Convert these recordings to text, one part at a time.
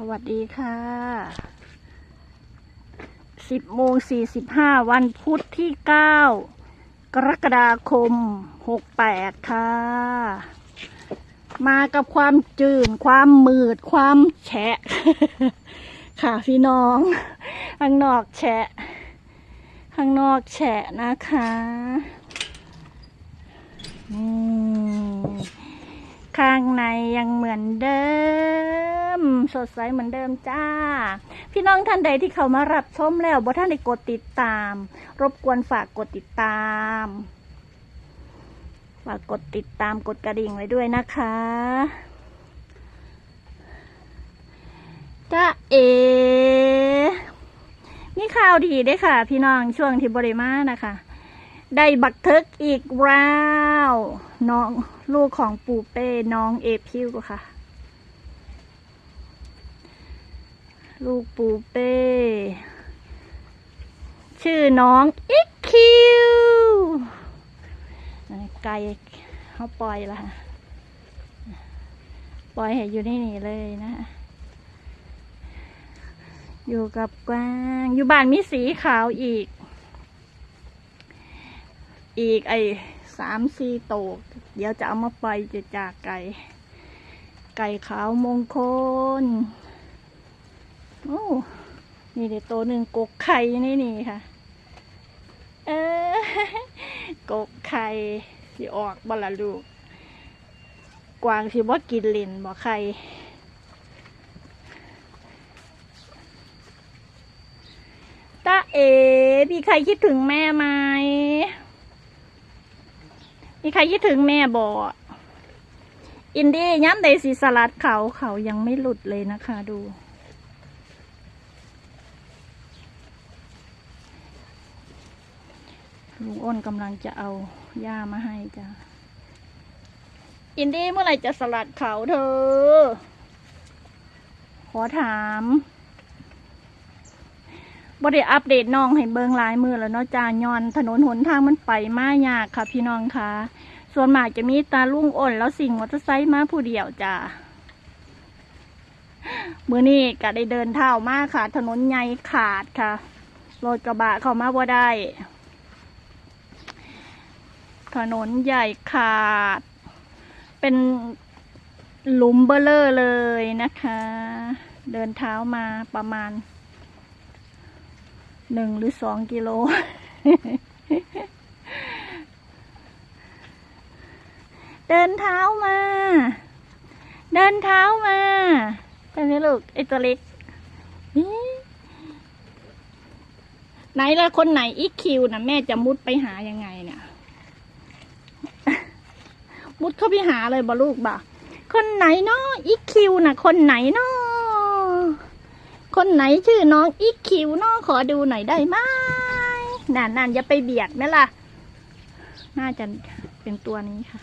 สวัสดีค่ะ สิบโมงสี่สิบห้าวันพุธที่เก้ากรกฎาคมหกแปดค่ะ มากับความจืดความมืด ความแฉะ ค่ะพี่น้อง ข้างนอกแฉะ ข้างนอกแฉะนะคะ อืม ข้างในยังเหมือนเดิม สดใสเหมือนเดิมจ้า พี่น้องท่านใดที่เขามารับชมแล้วบ่ท่านได้กดติดตาม รบกวนฝากกดติดตามฝากกดติดตามกดกระดิ่งไว้ด้วยนะคะจ้าเอนี่ข่าวดีด้อค่ะ พี่น้องช่วงที่บริมานะคะ ได้บักเทิกอีกแล้ว น้องลูกของปูเป้น้องเอพิวค่ะ ลูกปูเป้ ชื่อน้องอิกคิวไก่เขาปล่อยละค่ะปล่อยให้อยู่ในนี่เลยนะคะอยู่กับกวาง อยู่บ้านมีสีขาวอีก อีกไอ สามสี่โตวเดี๋ยวจะเอามาปล่อยจะจากไก่ ไก่ขาวมงคลโอ้นี่เดี๋ยวตัวหนึ่งกกไข่นี่นี่ค่ะ เออกกไข่สิออกบละลูก กวางสิว่ากินเลินบ่ไข่ตาเอ๋มีใครคิดถึงแม่ไหม มีใครคิดถึงแม่บออินดี้ย้ำใดสีสลัดเขาเขายังไม่หลุดเลยนะคะดู ลุงอ้นกำลังจะเอาหญ้ามาให้จ้ะ อินดี้เมื่อไหร่จะสลัดเขาเธอ ขอถามบ่ได้อัปเดตน้องให้เบิงลายมือแล้วเนาะจ้าย้อนถนนหนทางมันไปมายากค่ะพี่น้องค่ะ ส่วนมากจะมีตาลุงอ้นแล้วสิ่งมอเตอร์ไซค์มาผู้เดียวจ้ามือนี้ก็ได้เดินเท้ามากค่ะ ถนนใหญ่ขาดค่ะรถกระบะเข้ามาบ่ได้ ถนนใหญ่ขาด เป็นหลุมเบลเลอร์เลยนะคะ เดินเท้ามาประมาณหนึ่งหรือสองกิโล เดินเท้ามา เดินเท้ามาเป็นไงลูกไอตัวเล็กนี่ไหนละคนไหนอีคิวนะแม่จะมุดไปหายังไงเนี่ย มุดเข้าไปหาเลยบ่ลูกบ่ะคนไหนเนาะอีคิวนะคนไหนเนาะคนไหนชื่อน้องอีคิวน้อขอดูหน่อยได้ไหมนั่นนั่นอย่าไปเบียดไหมล่ะ น่าจะเป็นตัวนี้ค่ะ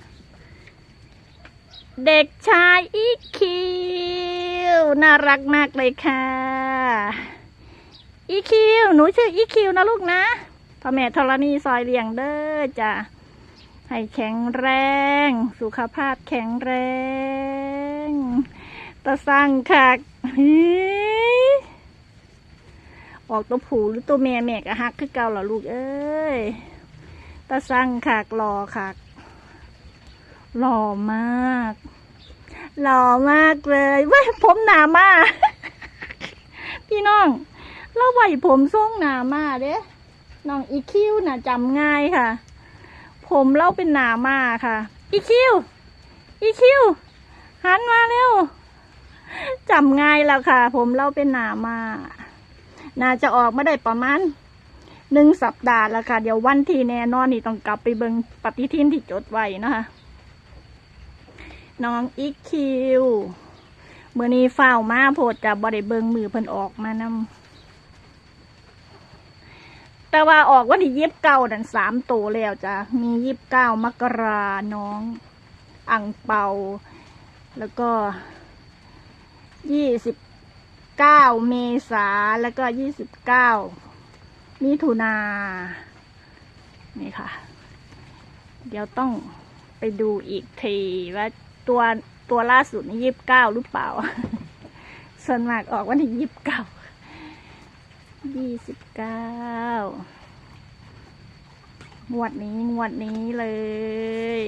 เด็กชายอีคิว น่ารักมากเลยค่ะ อีคิว หนูชื่ออีคิวนะลูกนะพ่อแม่ธรณีซอยเลี้ยงเด้อจ้ะให้แข็งแรง สุขภาพแข็งแรงตะสั่งคักเฮ้ยออกตัวผูหรือตัวแม่แม่ก็ฮักคือเก่าเหรอลูกเอ้ยตะสั่งคักหล่อคัก หล่อมาก หล่อมากเลยเว้ยผมหนามาพี่น้องเราไหวผมทรงหนามาเด้น้องอีคิวนะจำง่ายค่ะ ผมเล่าเป็นหนามาค่ะ อีคิว อีคิว หันมาเร็วจำง่ายแล้วค่ะ ผมเล่าเป็นหนามา น่าจะออกมาได้ประมาณหนึ่งสัปดาห์แล้วค่ะ เดี๋ยววันที่แน่นอนนี่ต้องกลับไปเบิงปฏิทินที่จดไว้นะคะ น้องอีคิวเมื่อนี้เฝ้ามาโพดจะบริเบิงมือเพิ่นออกมานำแต่ว่าออกวันที่ยิบเก้าดันสามตัวแล้วจ้ะมียิบเก้ามกราน้องอังเปา แล้วก็ยี่สิบเก้าเมษาแล้วก็ยี่สิบเก้ามิถุนานี่ค่ะ เดี๋ยวต้องไปดูอีกทีว่า ตัวตัวล่าสุดนี่ยี่สิบเก้าหรือเปล่า ส่วนมากออกวันที่ยี่สิบเก้ายี่สิบเก้างวดนี้งวดนี้เลย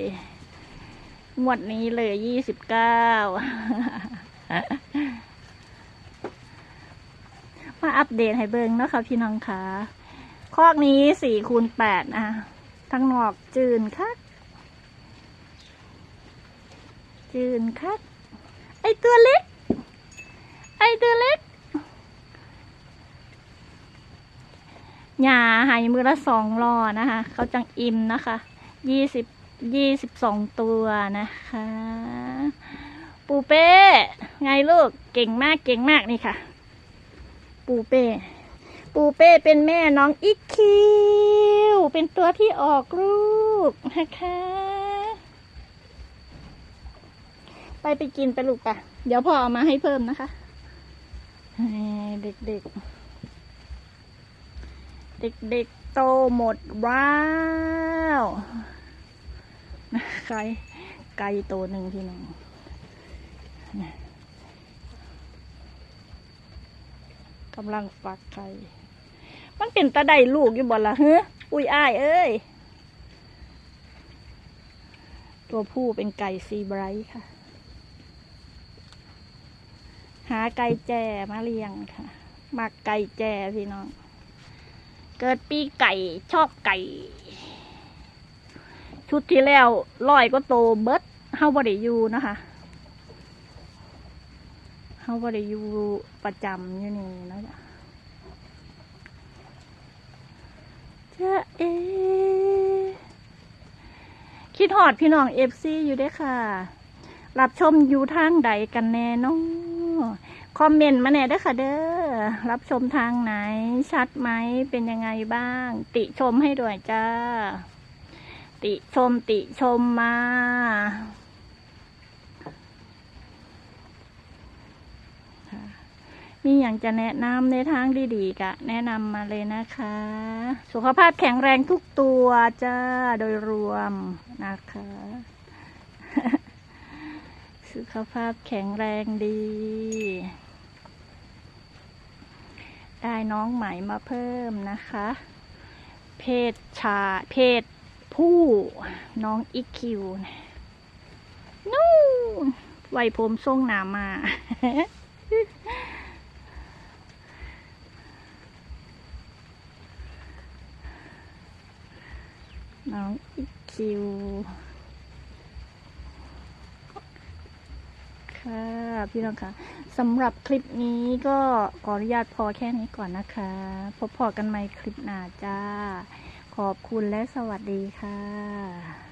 งวดนี้เลยยี่สิบเก้ามาอัปเดตให้เบิ่งเนาะค่ะพี่น้องคะคอกนี้สี่คูณแปดนะทั้งนอกจืนคัก จืนคักไอตัวเล็ก ไอตัวเล็กหญ้าหายมือละสองรอนะคะ เขาจังอิ่มนะคะยี่สิบยี่สิบสองตัวนะคะ ปูเป้ ไงลูก เก่งมากเก่งมากนี่ค่ะ ปูเป้ ปูเป้เป็นแม่น้องอีคิว เป็นตัวที่ออกลูกนะคะ ไปไปกินไปลูกปะเดี๋ยวพ่อเอามาให้เพิ่มนะคะให้เด็กๆเด็กๆโตหมดว้าวไก่ไก่ตัวหนึ่งพี่น้องกำลังฟักไข่มันเป็นตาไดลูกอยู่บ่ละเฮ้อุ้ยอ้ายเอ้ย ตัวผู้เป็นไก่ซีไบรท์ค่ะ หาไก่แจ่มาเลี้ยงค่ะหมักไก่แจ่พี่น้อง เกิดปีไก่ชอบไก่ ชุดที่แล้วลอยก็โตเบิดเฮาบ่ได้อยู่นะคะเฮาบ่ได้อยู่ประจำอยู่นี่นะจ๊ะจะเอคิดหอดพี่น้องเอฟซีอยู่ด้อค่ะ รับชมอยู่ทางใดกันแน่น้อง คอมเมนต์มาแน่เด้อค่ะเด้อ รับชมทางไหน ชัดไหม เป็นยังไงบ้าง ติชมให้ด้วยจ้า ติชมติชมมาค่ะมีอย่างจะแนะนำในทางดีๆกะ แนะนำมาเลยนะคะ สุขภาพแข็งแรงทุกตัวจ้า โดยรวมนะคะ สุขภาพแข็งแรงดี ได้น้องใหม่มาเพิ่มนะคะ เพศชาเพศผู้น้องอีคิวนู่นไวผมทรงหนามาน้องอีคิว ค่ะ พี่น้องค่ะสำหรับคลิปนี้ก็ขออนุญาตพอแค่นี้ก่อนนะคะ พบพอกันใหม่คลิปหน้าจ้า ขอบคุณและสวัสดีค่ะ